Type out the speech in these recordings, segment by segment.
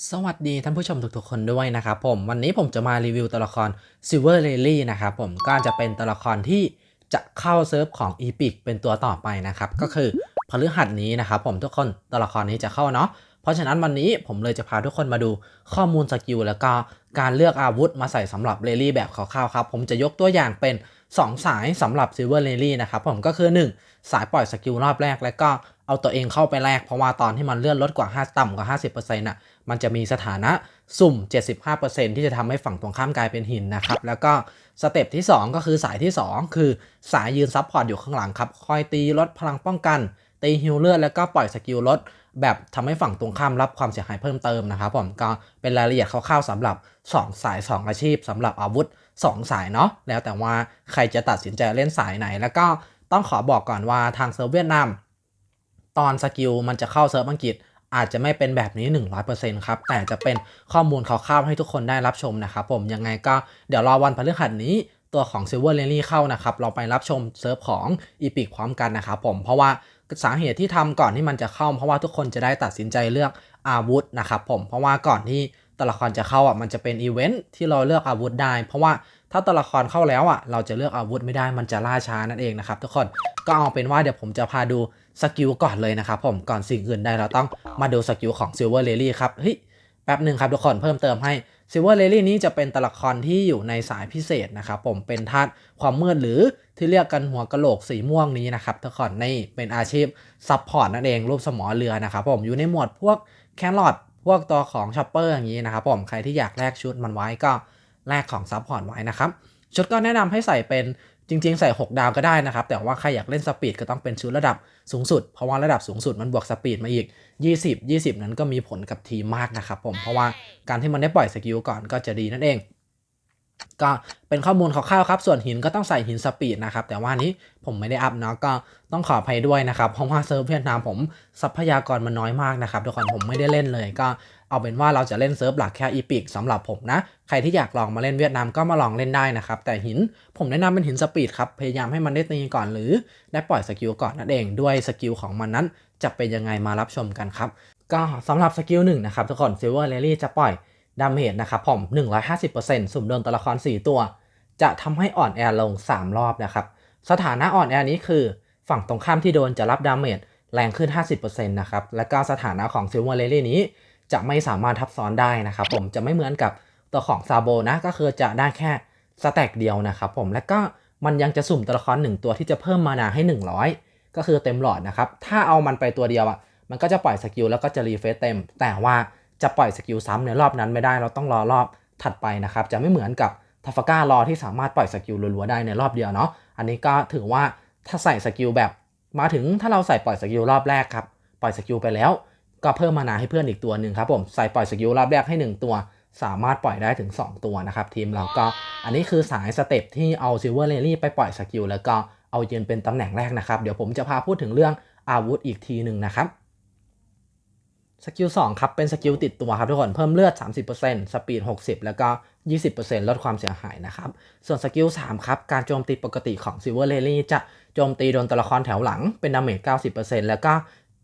สวัสดีท่านผู้ชมทุกๆคนด้วยนะครับผมวันนี้ผมจะมารีวิวตัวละคร Silver Lily นะครับผมก็จะเป็นตัวละครที่จะเข้าเซิร์ฟของ Epic เป็นตัวต่อไปนะครับ ก็คือพฤหัสนี้นะครับผมทุกคนตัวละครนี้จะเข้าเนาะเพราะฉะนั้นวันนี้ผมเลยจะพาทุกคนมาดูข้อมูลสกิลแล้วก็การเลือกอาวุธมาใส่สำหรับเลลี่แบบคร่าวๆครับ ผมจะยกตัวอย่างเป็น 2 สายสำหรับ Silver Lily นะครับผมก็คือ 1 สายปล่อยสกิลรอบแรก แล้วก็เอาตัวเองเข้าไปแลกเพราะว่าตอนที่มันเลื่อนลดกว่า 5 ต่ำกว่า 50%น่ะ มันจะมีสถานะสุ่ม 75%ที่จะทำให้ฝั่งตรงข้ามกลายเป็นหินนะครับ แล้วก็สเต็ปที่ 2 ก็คือสายที่ 2 คือสายยืนซับพอร์ตอยู่ข้างหลังครับ คอยตีลดพลังป้องกัน ตีฮิลเลือดแล้วก็ปล่อยสกิลลดแบบทำให้ฝั่งตรงข้ามรับความเสียหายเพิ่มเติมนะครับผมก็เป็นรายละเอียดคร่าวๆสำหรับ 2 สาย 2 อาชีพสำหรับอาวุธ 2 สายเนาะแล้วแต่ว่าใครจะตัดสินใจเล่นสายไหน แล้วก็ต้องขอบอกก่อนว่าทางเซิร์ฟเวียดนามตอนสกิลมันจะเข้าเซิร์ฟอังกฤษ อาจจะไม่เป็นแบบนี้ 100%ครับ แต่จะเป็นข้อมูลคร่าวๆให้ทุกคนได้รับชมนะครับผมยังไงก็เดี๋ยวรอวันพฤหัสนี้ตัวของ Silver Lily เข้านะครับ เราไปรับชมเซิร์ฟของ Epic พร้อมกันนะครับผมเพราะว่าสาเหตุที่ทำก่อนที่มันจะเข้า เพราะว่าทุกคนจะได้ตัดสินใจเลือกอาวุธนะครับผมเพราะว่าก่อนที่ตัวละครจะเข้าอะมันจะเป็นอีเวนท์ที่เราเลือกอาวุธได้ เพราะว่าถ้าตัวละครเข้าแล้วอะเราจะเลือกอาวุธไม่ได้มันจะล่าช้านั่นเองนะครับทุกคนก็เอาเป็นว่าเดี๋ยวผมจะพาดู สกิลก่อนเลยนะครับผมก่อนสิ่งอื่นใดเราต้องมาดูสกิลของ Silver Lily ครับเฮ้ยแป๊บหนึ่งครับทุกคนเพิ่มเติมให้ Silver Lily นี้จะเป็นตัวละครที่อยู่ในสายพิเศษนะครับผมเป็นธาตุความมืดหรือที่เรียกกันหัวกะโหลกสีม่วงนี้นะครับทุกคนนี่เป็นอาชีพซับพอร์ตนั่นเองรูปสมอเรือนะครับผมอยู่ในหมวดพวกแครอทพวกตัวของช็อปเปอร์อย่างนี้นะครับผมใครที่อยากแลกชุดมันไว้ก็แลกของซับพอร์ตไว้นะครับชุดก็แนะนำให้ใส่เป็น จริง ๆ ใส่ 6 ดาวก็ได้นะครับ แต่ว่าใครอยากเล่นสปีดก็ต้องเป็นชุดระดับสูงสุด เพราะว่าระดับสูงสุดมันบวกสปีดมาอีก 20 20 นั้นก็มีผลกับทีมมากนะครับผม เพราะว่าการที่มันได้ปล่อยสกิลก่อนก็จะดีนั่นเอง ก็เป็นข้อมูลคร่าวๆครับ ส่วนหินก็ต้องใส่หินสปีดนะครับ แต่ว่านี้ผมไม่ได้อัพเนาะ ก็ต้องขออภัยด้วยนะครับ เพราะว่าเซิร์ฟเวียดนามผมทรัพยากรมันน้อยมากนะครับทุกคนผมไม่ได้เล่นเลย ก็ เอาเป็นว่าเราจะเล่นเซิร์ฟหลักแค่อีพิกสำหรับผมนะ ใครที่อยากลองมาเล่นเวียดนามก็มาลองเล่นได้นะครับ แต่หินผมแนะนำเป็นหินสปีดครับ พยายามให้มันได้ตีก่อนหรือได้ปล่อยสกิลก่อนนั่นเองด้วยสกิลของมันนั้น จะเป็นยังไงมารับชมกันครับ ก็สำหรับสกิลหนึ่งนะครับทุกคน Silver Lily จะปล่อยดาเมจนะครับผม 150%สุ่มโดนตัวละคร 4 ตัว จะทำให้อ่อนแอลง 3 รอบนะครับสถานะอ่อนแอนี้คือฝั่งตรงข้ามที่โดนจะรับดาเมจแรงขึ้น 50%นะครับและก็สถานะของ Silver Lily นี้ จะไม่สามารถทับซ้อนได้นะครับผมจะไม่เหมือนกับตัวของซาโบนะก็คือจะได้แค่สแต็กเดียวนะครับผมและก็มันยังจะสุ่มตัวละคร1ตัวที่จะเพิ่มมานาให้ 100 ก็คือเต็มหลอดนะครับถ้าเอามันไปตัวเดียวอะมันก็จะปล่อยสกิลแล้วก็จะรีเฟซเต็ม แต่ว่าจะปล่อยสกิลซ้ำในรอบนั้นไม่ได้เราต้องรอรอบถัดไปนะครับจะไม่เหมือนกับทัฟก้ารอที่สามารถปล่อยสกิลรัวๆได้ในรอบเดียวเนาะอันนี้ก็ถือว่าถ้าใส่สกิลแบบ มาถึงถ้าเราใส่ปล่อยสกิลรอบแรกครับปล่อยสกิลไปแล้ว ก็เพิ่มมานาให้เพื่อนอีกตัวหนึ่งครับผมใส่ปล่อยสกิลรอบแรกให้ 1 ตัว สามารถปล่อยได้ถึง 2 ตัวนะครับทีมเราก็อันนี้คือสายสเต็ปที่เอาซิลเวอร์เลลี่ไปปล่อยสกิลแล้วก็เอายืนเป็นตำแหน่งแรกนะครับ เดี๋ยวผมจะพาพูดถึงเรื่องอาวุธอีกทีหนึ่งนะครับสกิล2ครับ เป็นสกิลติดตัวครับทุกคน เพิ่มเลือด 30%สปีด 60 แล้วก็ 20%ลดความเสียหายนะครับ ส่วนสกิล3ครับ การโจมตีปกติของ Silver Lily จะโจมตีโดนตัวละครแถวหลังเป็นดาเมจ 90%แล้วก็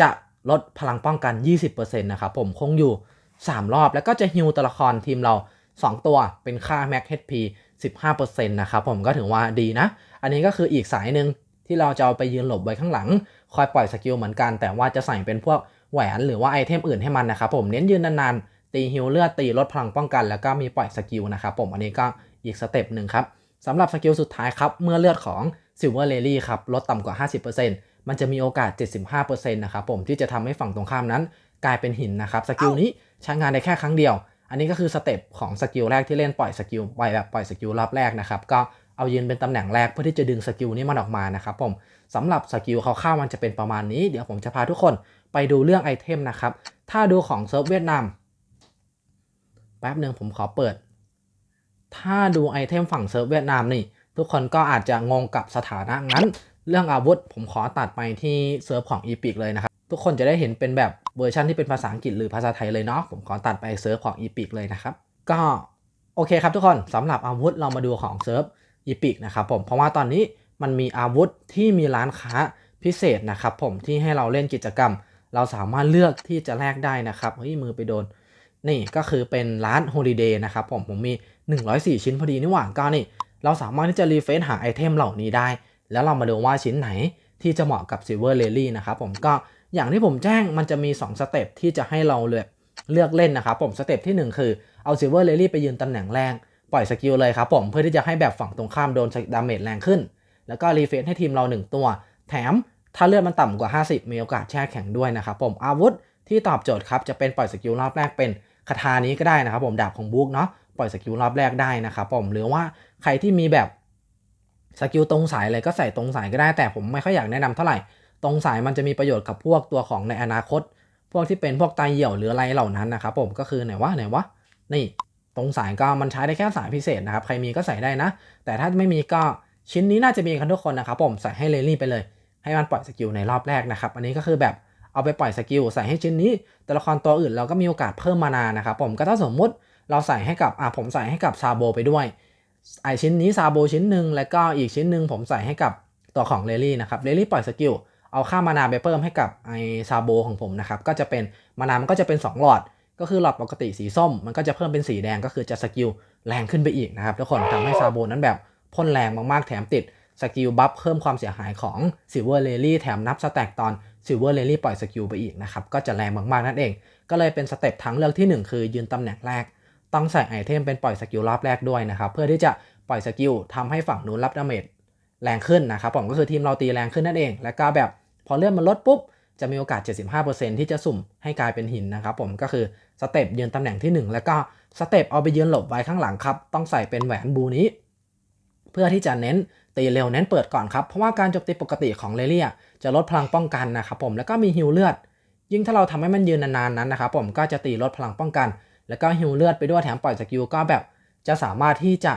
จะ ลดพลังป้องกัน 20%นะครับผมคงอยู่ 3 รอบ แล้วก็จะฮิวตัวละครทีมเรา 2 ตัวเป็นค่า Max HP 15%นะครับผมก็ถือว่าดีนะ อันนี้ก็คืออีกสายหนึ่งที่เราจะเอาไปยืนหลบไว้ข้างหลัง คอยปล่อยสกิลเหมือนกัน แต่ว่าจะใส่เป็นพวกแหวนหรือว่าไอเทมอื่นให้มันนะครับผมเน้นยืนนานๆ ตีฮิลเลือดตีลดพลังป้องกัน แล้วก็มีปล่อยสกิลนะครับผมอันนี้ก็อีกสเต็ปหนึ่งครับสำหรับสกิลสุดท้ายครับ เมื่อเลือดของ Silver Lily ครับ ลดต่ำกว่า 50% มันจะมีโอกาส 75%นะครับผมที่จะทำให้ฝั่งตรงข้ามนั้น กลายเป็นหินนะครับสกิลนี้ใช้งานได้แค่ครั้งเดียว อันนี้ก็คือสเต็ปของสกิลแรกที่เล่นปล่อยสกิลไปแบบปล่อยสกิลรอบแรกนะครับก็เอายืนเป็นตำแหน่งแรกเพื่อที่จะดึงสกิลนี้มันออกมานะครับผมสำหรับสกิลคร่าวๆมันจะเป็นประมาณนี้เดี๋ยวผมจะพาทุกคนไปดูเรื่องไอเทมนะครับถ้าดูของเซิร์ฟเวียดนามแป๊บหนึ่งผมขอเปิด ถ้าดูไอเทมฝั่งเซิร์ฟเวียดนามนี่ ทุกคนก็อาจจะงงกับสถานะงั้น เรื่องอาวุธผมขอตัดไปที่เซิร์ฟของ e p i c เลยนะครับ ทุกคนจะได้เห็นเป็นแบบเวอร์ชันที่เป็นภาษาอังกฤษหรือภาษาไทยเลยเนาะผมขอตัดไปเซิร์ฟของ e p i c เลยนะครับ ก็โอเคครับทุกคนสำหรับอาวุธเรามาดูของเซิร์ฟ e p i c นะครับผมเพราะว่าตอนนี้มันมีอาวุธที่มีร้านค้าพิเศษนะครับผมที่ให้เราเล่นกิจกรรม เราสามารถเลือกที่จะแลกได้นะครับเฮ้ยมือไปโดน นี่ก็คือเป็นร้าน Holiday นะครับผมผมมี 104 ชิ้นพอดีนี่หว่าก็นี่เราสามารถที่จะรีเฟซหาไอเทมเหล่านี้ได้ แล้วเรามาดูว่าชิ้นไหนที่จะเหมาะกับ Silver Lily นะครับผมก็อย่างที่ผมแจ้งมันจะมี 2 สเต็ปที่จะให้เราเลือกเลือกเล่นนะครับผมสเต็ปที่ 1 คือเอา Silver Lily ไปยืนตำแหน่งแรงปล่อยสกิลเลยครับผมเพื่อที่จะให้แบบฝั่งตรงข้ามโดนดาเมจแรงขึ้น แล้วก็รีเฟซให้ทีมเรา 1 ตัว แถมถ้าเลือดมันต่ำกว่า 50 มีโอกาสแช่แข็งด้วยนะครับผมอาวุธที่ตอบโจทย์ครับจะเป็นปล่อยสกิลรอบแรกเป็นคาถานี้ก็ได้นะครับผมดาบของบุ๊กเนาะปล่อยสกิลรอบแรกได้นะครับผมหรือว่าใครที่มีแบบ สกิลตรงสายเลยก็ใส่ตรงสายก็ได้แต่ผมไม่ค่อยอยากแนะนำเท่าไหร่ ตรงสายมันจะมีประโยชน์กับพวกตัวของในอนาคต พวกที่เป็นพวกตายเหี่ยวหรืออะไรเหล่านั้นนะครับผมก็คือไหนวะไหนวะนี่ตรงสายก็มันใช้ได้แค่สายพิเศษนะครับใครมีก็ใส่ได้นะ แต่ถ้าไม่มีก็ชิ้นนี้น่าจะมีกันทุกคนนะครับผมใส่ให้เลลี่ไปเลย ให้มันปล่อยสกิลในรอบแรกนะครับอันนี้ก็คือแบบเอาไปปล่อยสกิลใส่ให้ชิ้นนี้ ตัวละครตัวอื่นเราก็มีโอกาสเพิ่มมานานะครับผมก็ถ้าสมมุติเราใส่ให้กับอะผมใส่ให้กับซาโบไปด้วย ไอชิ้นนี้ซาโบชิ้นหนึ่งแล้วก็อีกชิ้นหนึ่งผมใส่ให้กับตัวของเลลี่นะครับเลลี่ปล่อยสกิลเอาค่ามานาไปเพิ่มให้กับไอซาโบของผมนะครับก็จะเป็นมานามันก็จะเป็น 2 หลอด ก็คือหลอดปกติสีส้ม มันก็จะเพิ่มเป็นสีแดงก็คือจะสกิลแรงขึ้นไปอีกนะครับทุกคนทำให้ซาโบนั้นแบบพ่นแรงมากๆแถมติดสกิลบัฟเพิ่มความเสียหายของซิลเวอร์เลลี่แถมนับสแต็กตอนซิลเวอร์เลลี่ปล่อยสกิลไปอีกนะครับก็จะแรงมากๆนั่นเอง ก็เลยเป็นสเต็ปทางเลือกที่ 1 คือยืนตำแหน่งแรก ต้องใส่ไอเทมเป็นปล่อยสกิลรอบแรกด้วยนะครับ เพื่อที่จะปล่อยสกิลทำให้ฝั่งนู้นรับดาเมจแรงขึ้นนะครับผมก็คือทีมเราตีแรงขึ้นนั่นเอง แล้วก็แบบพอเลื่อนมันลดปุ๊บ จะมีโอกาส 75%ที่จะสุ่มให้กลายเป็นหินนะครับผมก็คือสเต็ปยืนตำแหน่งที่ 1 แล้วก็สเต็ปเอาไปยืนหลบไว้ข้างหลังครับ ต้องใส่เป็นแหวนบูนี้ เพื่อที่จะเน้นตีเร็วเน้นเปิดก่อนครับ เพราะว่าการโจมตีปกติของเลเลียจะลดพลังป้องกันนะครับผมแล้วก็มีฮิวเลือด ยิ่งถ้าเราทำให้มันยืนนานๆนั้นนะครับผมก็จะตีลดพลังป้องกัน แล้วก็ฮิวเลือดไปด้วยแถมปล่อยสกิลก็แบบจะสามารถที่จะ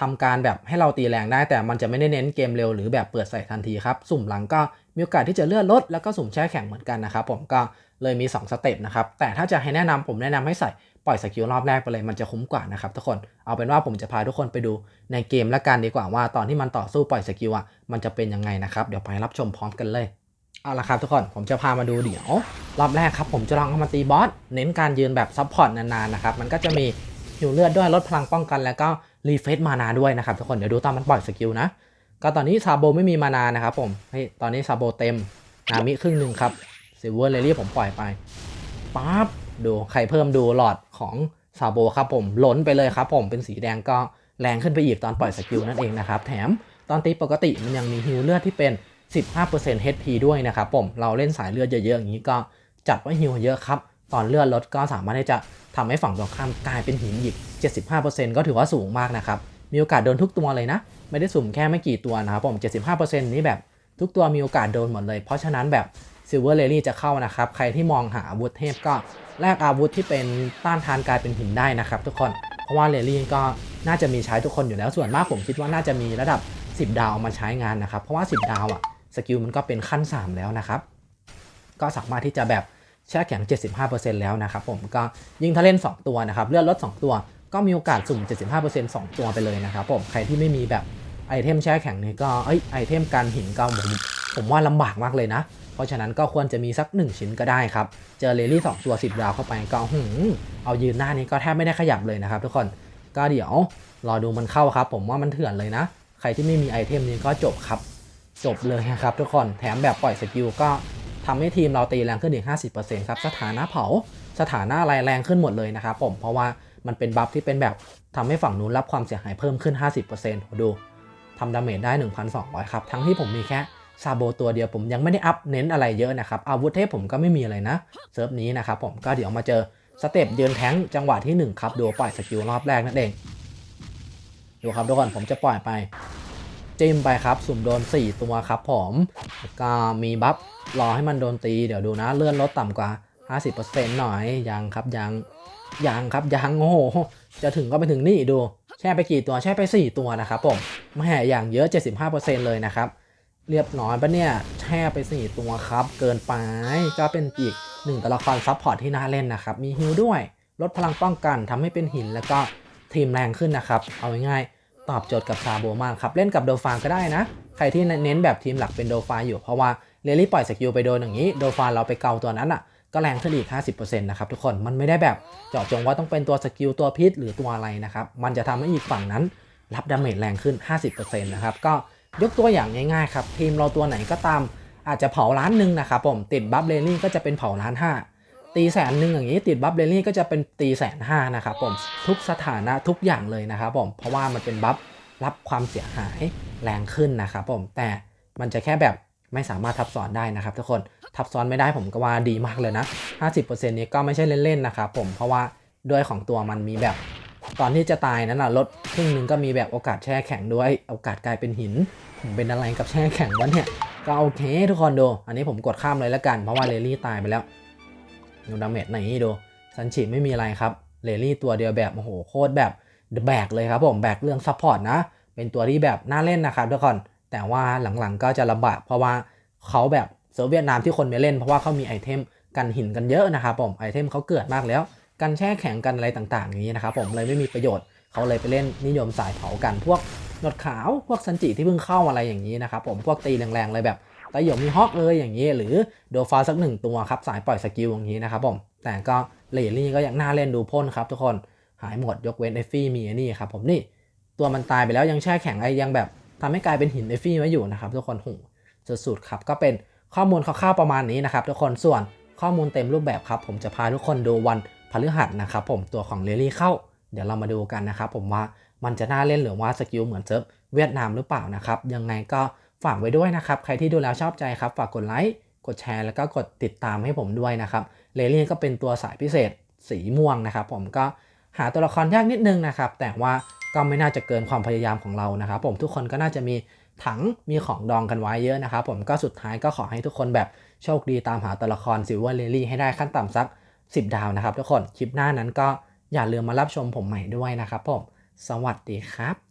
ทำการแบบให้เราตีแรงได้ แต่มันจะไม่ได้เน้นเกมเร็วหรือแบบเปิดใส่ทันทีครับ สุ่มหลังก็มีโอกาสที่จะเลื่อนลด แล้วก็สุ่มแช่แข็งเหมือนกันนะครับผมก็เลยมี 2 สเต็ปนะครับ แต่ถ้าจะให้แนะนำผมแนะนำให้ใส่ปล่อยสกิลรอบแรกไปเลยมันจะคุ้มกว่านะครับทุกคนเอาเป็นว่าผมจะพาทุกคนไปดูในเกมละกันดีกว่าว่า ตอนที่มันต่อสู้ปล่อยสกิลอะมันจะเป็นยังไงนะครับเดี๋ยวไปรับชมพร้อมกันเลย เอาละครับทุกคนผมจะพามาดูเดี๋ยวรอบแรกครับผมจะลองเอามาตีบอสเน้นการยืนแบบซับพอร์ตนานๆนะครับมันก็จะมีหิวเลือดด้วยลดพลังป้องกันแล้วก็รีเฟซมานาด้วยนะครับทุกคนเดี๋ยวดูตอนมันปล่อยสกิลนะก็ตอนนี้ซาโบไม่มีมานานะครับผมเฮ้ยตอนนี้ซาโบเต็มนามิครึ่งหนึ่งครับซิลเวอร์เลลี่ผมปล่อยไปปั๊บดูใครเพิ่มดูหลอดของซาโบครับผมล้นไปเลยครับผมเป็นสีแดงก็แรงขึ้นไปอีกตอนปล่อยสกิลนั่นเองนะครับแถมตอนตีปกติมันยังมีฮิวเลือดที่เป็น 15% HP ด้วยนะครับผมเราเล่นสายเลือดเยอะๆอย่างนี้ก็จัดว่าฮิวเยอะครับ ตอนเลือดลดก็สามารถที่จะทำให้ฝั่งตรงข้ามกลายเป็นหินอีก75%ก็ถือว่าสูงมากนะครับ มีโอกาสโดนทุกตัวเลยนะ ไม่ได้สุ่มแค่ไม่กี่ตัวนะครับผม 75%นี้แบบทุกตัวมีโอกาสโดนหมดเลย เพราะฉะนั้นแบบ Silver Lily จะเข้านะครับ ใครที่มองหาอาวุธเทพก็แลกอาวุธที่เป็นต้านทานกลายเป็นหินได้นะครับทุกคน เพราะว่าเลลี่ก็น่าจะมีใช้ทุกคนอยู่แล้ว ส่วนมากผมคิดว่าน่าจะมีระดับ 10 ดาวเอามาใช้งานนะครับ เพราะว่า 10 ดาวอะ สกิลมันก็เป็นขั้น 3 แล้วนะครับ ก็สามารถที่จะแบบแช่แข็ง 75%แล้วนะครับผมก็ยิ่งถ้าเล่น 2 ตัวนะครับ เลือดลด 2 ตัว ก็มีโอกาสสุ่ม 75% 2 ตัวไปเลยนะครับผมใครที่ไม่มีแบบไอเทมแช่แข็งนี่ก็เอ้ยไอเทมกันหินก็ผมผมว่าลำบากมากเลยนะ เพราะฉะนั้นก็ควรจะมีสัก 1 ชิ้นก็ได้ครับ เจอเลลี่ 2 ตัว 10 ดาวเข้าไปก็หืมเอายืนหน้านี้ก็แทบไม่ได้ขยับเลยนะครับ ทุกคนก็เดี๋ยวรอดูมันเข้าครับ ผมว่ามันเถื่อนเลยนะ ใครที่ไม่มีไอเทมนี้ก็จบครับ จบเลยนะครับทุกคนแถมแบบปล่อยสกิลก็ทำให้ทีมเราตีแรงขึ้นอีก 50%ครับ สถานะเผา สถานะอะไรแรงขึ้นหมดเลยนะครับผม เพราะว่ามันเป็นบัฟที่เป็นแบบทำให้ฝั่งนู้นรับความเสียหายเพิ่มขึ้น 50%ดูทำดาเมจได้ 1,200 ครับ ทั้งที่ผมมีแค่ซาโบตัวเดียวผมยังไม่ได้อัพเน้นอะไรเยอะนะครับ อาวุธเทพผมก็ไม่มีอะไรนะ เซิร์ฟนี้นะครับผมก็เดี๋ยวมาเจอสเต็ปยืนแท้งจังหวะที่ 1 ครับ ดูปล่อยสกิลรอบแรกนั่นเอง ดูครับทุกคนผมจะปล่อยไป จิ้มไปครับสุ่มโดน 4 ตัวครับผมก็มีบัฟรอให้มันโดนตีเดี๋ยวดูนะเลื่อนลดต่ำกว่า 50%หน่อยยังครับยังยังครับยังโอ้โหจะถึงก็ไปถึงนี่ดูแช่ไปกี่ตัวแช่ไป 4 ตัวนะครับผมแม่อย่างเยอะ 75%เลยนะครับ เรียบร้อยปะเนี่ยแช่ไป 4 ตัวครับ เกินไปก็เป็นอีกหนึ่งตัวละครซับพอร์ตที่น่าเล่นนะครับ มีฮิลด้วย ลดพลังป้องกันทำให้เป็นหินแล้วก็ทีมแรงขึ้นนะครับ เอาง่ายๆ ตอบโจทย์กับซาโบมากครับ เล่นกับโดฟานก็ได้นะ ใครที่เน้นแบบทีมหลักเป็นโดฟานอยู่เพราะว่าเลลี่ปล่อยสกิลไปโดนอย่างนี้ โดฟานเราไปเกาตัวนั้นอะก็แรงขึ้นอีก 50%นะครับทุกคนมันไม่ได้แบบเจาะจงว่าต้องเป็นตัวสกิลตัวพิษหรือตัวอะไรนะครับมันจะทำให้อีกฝั่งนั้น รับดาเมจแรงขึ้น 50%นะครับก็ยกตัวอย่างง่ายๆครับทีมเราตัวไหนก็ตามอาจจะเผาล้านหนึ่งนะครับผมติดบัฟเลลี่ก็จะเป็นเผาล้านห้า ตีแสนหนึ่งอย่างนี้ติดบัฟเรลลี่ก็จะเป็นตีแสนห้านะครับผมทุกสถานะทุกอย่างเลยนะครับผมเพราะว่ามันเป็นบัฟรับความเสียหายแรงขึ้นนะครับผมแต่มันจะแค่แบบไม่สามารถทับซ้อนได้นะครับ ทุกคนทับซ้อนไม่ได้ผมก็ว่าดีมากเลยนะ 50%นี้ก็ไม่ใช่เล่นๆนะครับผมเพราะว่าด้วยของตัวมันมีแบบ ตอนที่จะตายนั้นนะลดครึ่งนึงก็มีแบบโอกาสแช่แข็งด้วยโอกาสกลายเป็นหิน ผมเป็นอะไรกับแช่แข็งวะเนี่ยก็โอเค ทุกคนดู อันนี้ผมกดข้ามเลยละกันเพราะว่าเรลลี่ตายไปแล้ว ดูดาเมจไหนดูซันชิไม่มีอะไรครับเรลลี่ตัวเดียวแบบโอ้โหโคตรแบบแบกเลยครับผมแบกเรื่องซัพพอร์ตนะ เป็นตัวที่แบบน่าเล่นนะครับทุกคนแต่ว่าหลังๆก็จะลำบากเพราะว่าเขาแบบเซิร์ฟเวียดนามที่คนไม่เล่นเพราะว่าเขามีไอเทมกันหินกันเยอะนะครับผมไอเทมเขาเกิดมากแล้วกันแช่แข็งกันอะไรต่างๆอย่างนี้นะครับผมเลยไม่มีประโยชน์เขาเลยไปเล่นนิยมสายเผากันพวกหนวดขาวพวกซันจิที่เพิ่งเข้าอะไรอย่างนี้นะครับผมพวกตีแรงๆเลยแบบ ไตหยงมีฮอกเลยอย่างนี้หรือโดฟาสักหนึ่งตัวครับสายปล่อยสกิลอย่างนี้นะครับผมแต่ก็เลลี่ก็ยังน่าเล่นดูพ่นครับทุกคนหายหมดยกเว้นเอฟฟี่มีนี่ครับผมนี่ตัวมันตายไปแล้วยังแช่แข็งไอ้ยังแบบทำให้กลายเป็นหินเอฟฟี่ไว้อยู่นะครับทุกคนหูสุดๆครับก็เป็นข้อมูลคร่าวๆประมาณนี้นะครับทุกคนส่วนข้อมูลเต็มรูปแบบครับผมจะพาทุกคนดูวันพฤหัสนะครับผมตัวของเลลี่เข้า เดี๋ยวเรามาดูกันนะครับผมว่ามันจะน่าเล่นหรือว่าสกิลเหมือนเซิร์ฟเวียดนามหรือเปล่านะครับยังไงก็ ฝากไว้ด้วยนะครับ ใครที่ดูแล้วชอบใจครับ ฝากกดไลค์ กดแชร์ แล้วก็กดติดตามให้ผมด้วยนะครับ เลลี่ก็เป็นตัวสายพิเศษสีม่วงนะครับ ผมก็หาตัวละครยากนิดนึงนะครับ แต่ว่าก็ไม่น่าจะเกินความพยายามของเรานะครับ ผมทุกคนก็น่าจะมีถังมีของดองกันไว้เยอะนะครับ ผมก็สุดท้ายก็ขอให้ทุกคนแบบโชคดีตามหาตัวละครซิลเวอร์เลลี่ให้ได้ขั้นต่ำสัก 10 ดาวนะครับ ทุกคนคลิปหน้านั้นก็อย่าลืมมารับชมผมใหม่ด้วยนะครับผม สวัสดีครับ